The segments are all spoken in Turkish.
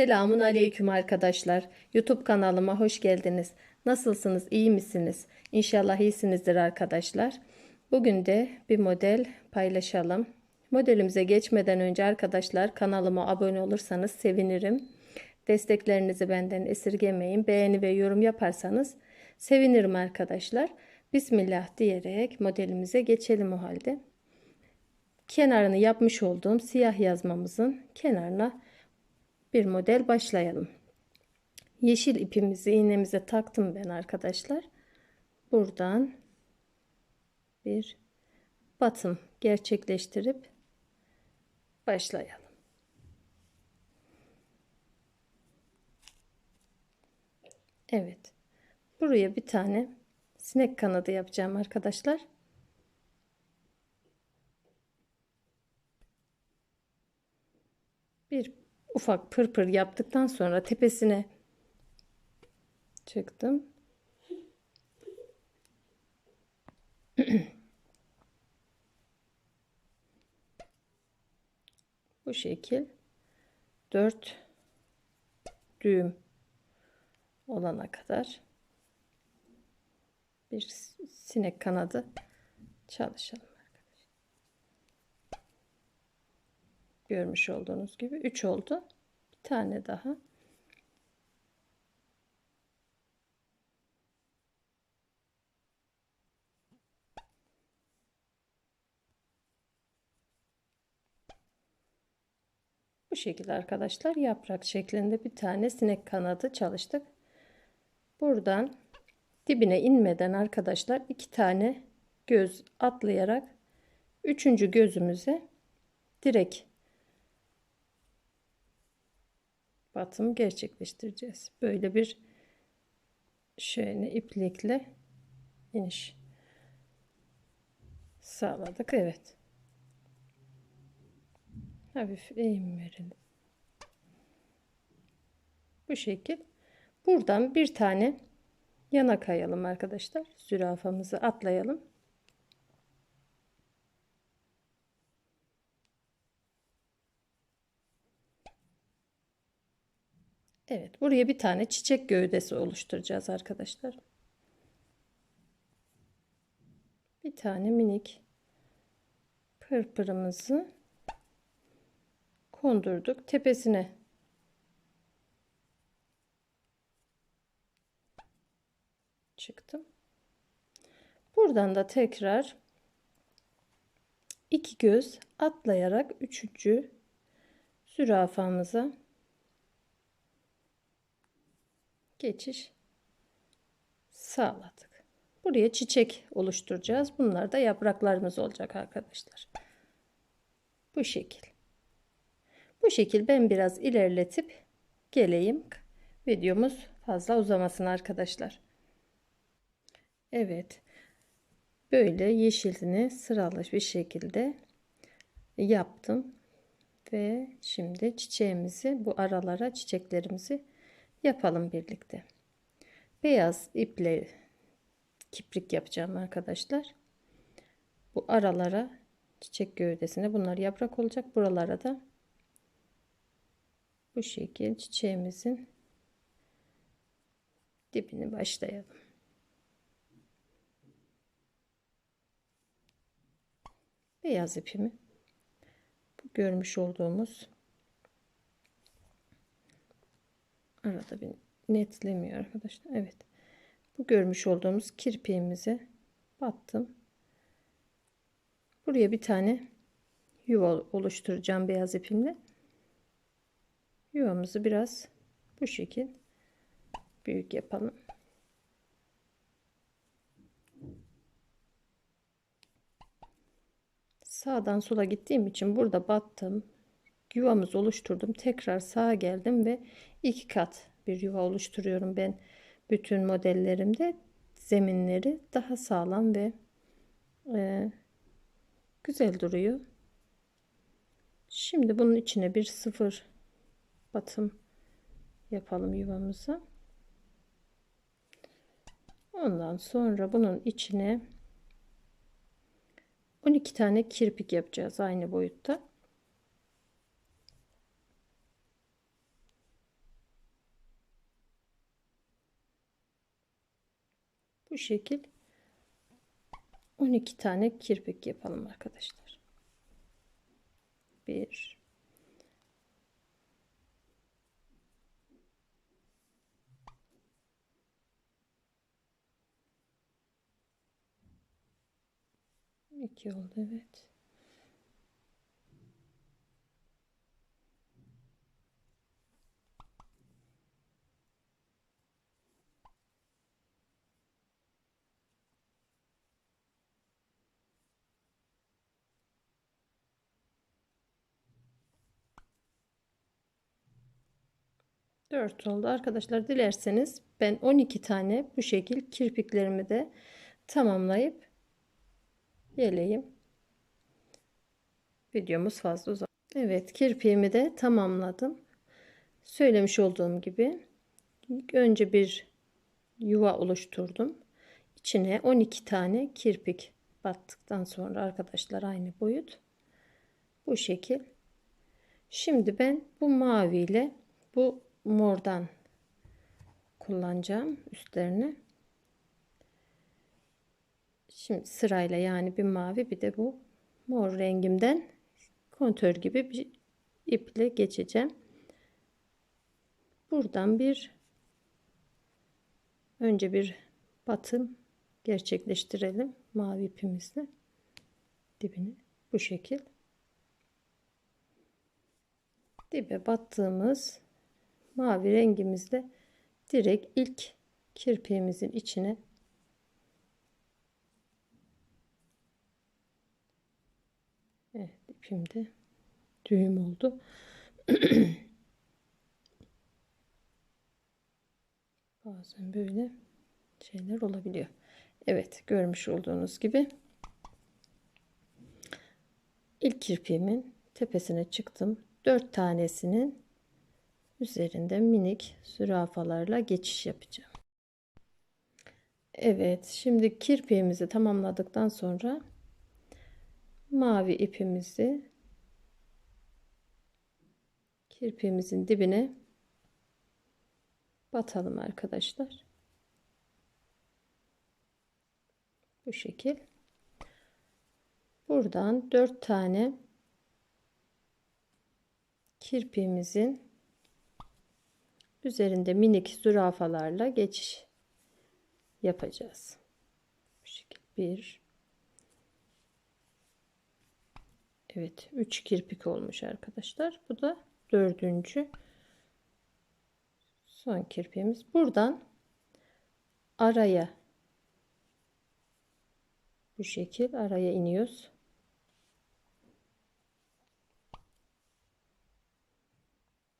Selamun aleyküm arkadaşlar. YouTube kanalıma hoş geldiniz. Nasılsınız? İyi misiniz? İnşallah iyisinizdir arkadaşlar. Bugün de bir model paylaşalım. Modelimize geçmeden önce arkadaşlar kanalıma abone olursanız sevinirim. Desteklerinizi benden esirgemeyin. Beğeni ve yorum yaparsanız sevinirim arkadaşlar. Bismillah diyerek modelimize geçelim o halde. Kenarını yapmış olduğum siyah yazmamızın kenarına bir model başlayalım. Yeşil ipimizi iğnemize taktım ben arkadaşlar. Buradan bir batım gerçekleştirip başlayalım. Evet. Buraya bir tane sinek kanadı yapacağım arkadaşlar. Bir ufak pırpır yaptıktan sonra tepesine çıktım. Bu şekil 4 düğüm olana kadar bir sinek kanadı çalışalım Görmüş olduğunuz gibi 3 oldu. Bir tane daha. Bu şekilde arkadaşlar yaprak şeklinde bir tane sinek kanadı çalıştık. Buradan dibine inmeden arkadaşlar iki tane göz atlayarak üçüncü gözümüze direkt batım gerçekleştireceğiz. Böyle bir şöyle iplikle iniş sağladık. Evet. Hafif eğim verelim. Bu şekil. Buradan bir tane yana kayalım arkadaşlar. Zürafamızı atlayalım. Evet, buraya bir tane çiçek gövdesi oluşturacağız arkadaşlar. Bir tane minik pırpırımızı kondurduk. Tepesine çıktım. Buradan da tekrar iki göz atlayarak üçüncü zürafamıza geçiş sağladık. Buraya çiçek oluşturacağız. Bunlar da yapraklarımız olacak arkadaşlar. Bu şekil. Bu şekil ben biraz ilerletip geleyim. Videomuz fazla uzamasın arkadaşlar. Evet. Böyle yeşilini sıralı bir şekilde yaptım. Ve şimdi çiçeğimizi bu aralara çiçeklerimizi yapalım birlikte. Beyaz iple kiprik yapacağım arkadaşlar. Bu aralara çiçek gövdesine bunlar yaprak olacak. Buralara da bu şekil çiçeğimizin dibini başlayalım. Beyaz ipimi bu görmüş olduğumuz arada bir netlemiyor arkadaşlar. Evet. Bu görmüş olduğumuz kirpiğimizi battım. Buraya bir tane yuva oluşturacağım beyaz ipimle. Yuvamızı biraz bu şekil büyük yapalım. Sağdan sola gittiğim için burada battım. Yuvamızı oluşturdum. Tekrar sağa geldim ve iki kat bir yuva oluşturuyorum ben bütün modellerimde zeminleri daha sağlam ve e, güzel duruyor. Şimdi bunun içine bir sıfır batım yapalım yuvamıza. Ondan sonra bunun içine 12 tane kirpik yapacağız aynı boyutta. Şekil 12 tane kirpik yapalım arkadaşlar. 1 2 oldu evet. Dört oldu arkadaşlar dilerseniz ben 12 tane bu şekil kirpiklerimi de tamamlayıp geleyim. Videomuz fazla uzun. Evet kirpiğimi de tamamladım. Söylemiş olduğum gibi önce bir yuva oluşturdum. İçine 12 tane kirpik battıktan sonra arkadaşlar aynı boyut. Bu şekil. Şimdi ben bu mavi ile bu mordan kullanacağım üstlerini. Şimdi sırayla yani bir mavi bir de bu mor rengimden kontör gibi bir iple geçeceğim. Buradan bir önce bir batım gerçekleştirelim mavi ipimizle dibini bu şekil dibe battığımız mavi rengimizle direkt ilk kirpiğimizin içine Evet ipimde düğüm oldu. Bazen böyle şeyler olabiliyor. Evet görmüş olduğunuz gibi ilk kirpiğimin tepesine çıktım. 4 tanesinin üzerinde minik zürafalarla geçiş yapacağım. Evet şimdi kirpiğimizi tamamladıktan sonra mavi ipimizi kirpiğimizin dibine batalım arkadaşlar. Bu şekil. Buradan 4 tane kirpiğimizin üzerinde minik zürafalarla geçiş yapacağız. Bu şekil 1 Evet 3 kirpik olmuş arkadaşlar. Bu da dördüncü son kirpiğimiz. Buradan araya bu şekil araya iniyoruz.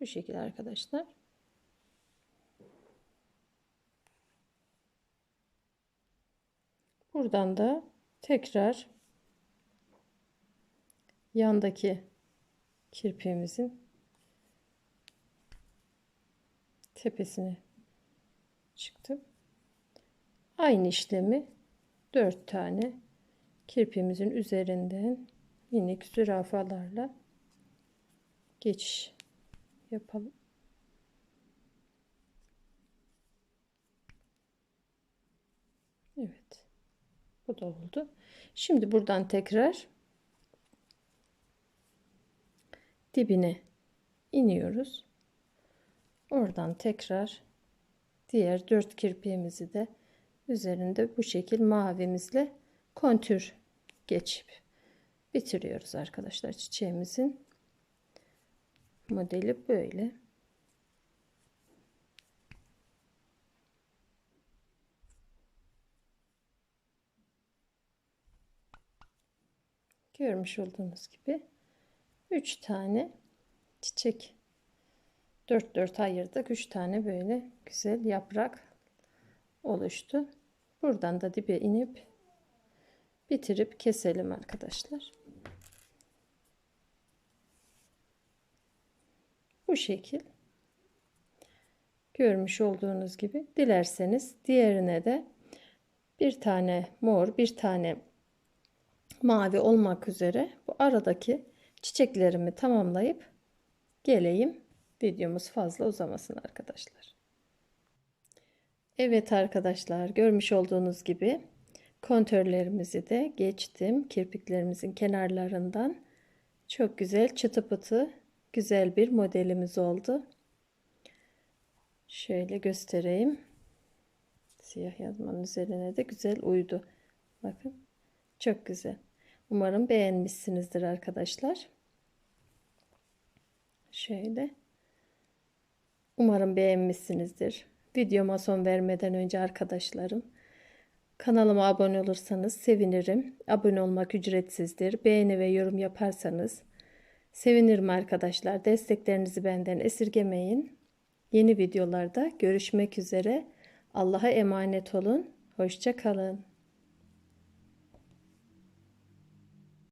Bu şekil arkadaşlar. Buradan da tekrar yandaki kirpiğimizin tepesine çıktım. Aynı işlemi 4 tane kirpimizin üzerinden minik zürafalarla geçiş yapalım. Evet. Bu da oldu. Şimdi buradan tekrar dibine iniyoruz. Oradan tekrar diğer dört kirpiğimizi de üzerinde bu şekil mavimizle kontür geçip bitiriyoruz arkadaşlar çiçeğimizin modeli böyle görmüş olduğunuz gibi 3 tane çiçek. 4 4 ayırdık. 3 tane böyle güzel yaprak oluştu. Buradan da dibe inip bitirip keselim arkadaşlar. Bu şekil. Görmüş olduğunuz gibi dilerseniz diğerine de bir tane mor bir tane mavi olmak üzere bu aradaki çiçeklerimi tamamlayıp geleyim. Videomuz fazla uzamasın arkadaşlar. Evet arkadaşlar görmüş olduğunuz gibi kontörlerimizi de geçtim. Kirpiklerimizin kenarlarından. Çok güzel çıtı pıtı güzel bir modelimiz oldu. Şöyle göstereyim. Siyah yazmanın üzerine de güzel uydu. Bakın çok güzel. Umarım beğenmişsinizdir arkadaşlar. Şöyle. Umarım beğenmişsinizdir. Videoma son vermeden önce arkadaşlarım kanalıma abone olursanız sevinirim. Abone olmak ücretsizdir. Beğeni ve yorum yaparsanız sevinirim arkadaşlar. Desteklerinizi benden esirgemeyin. Yeni videolarda görüşmek üzere. Allah'a emanet olun. Hoşça kalın.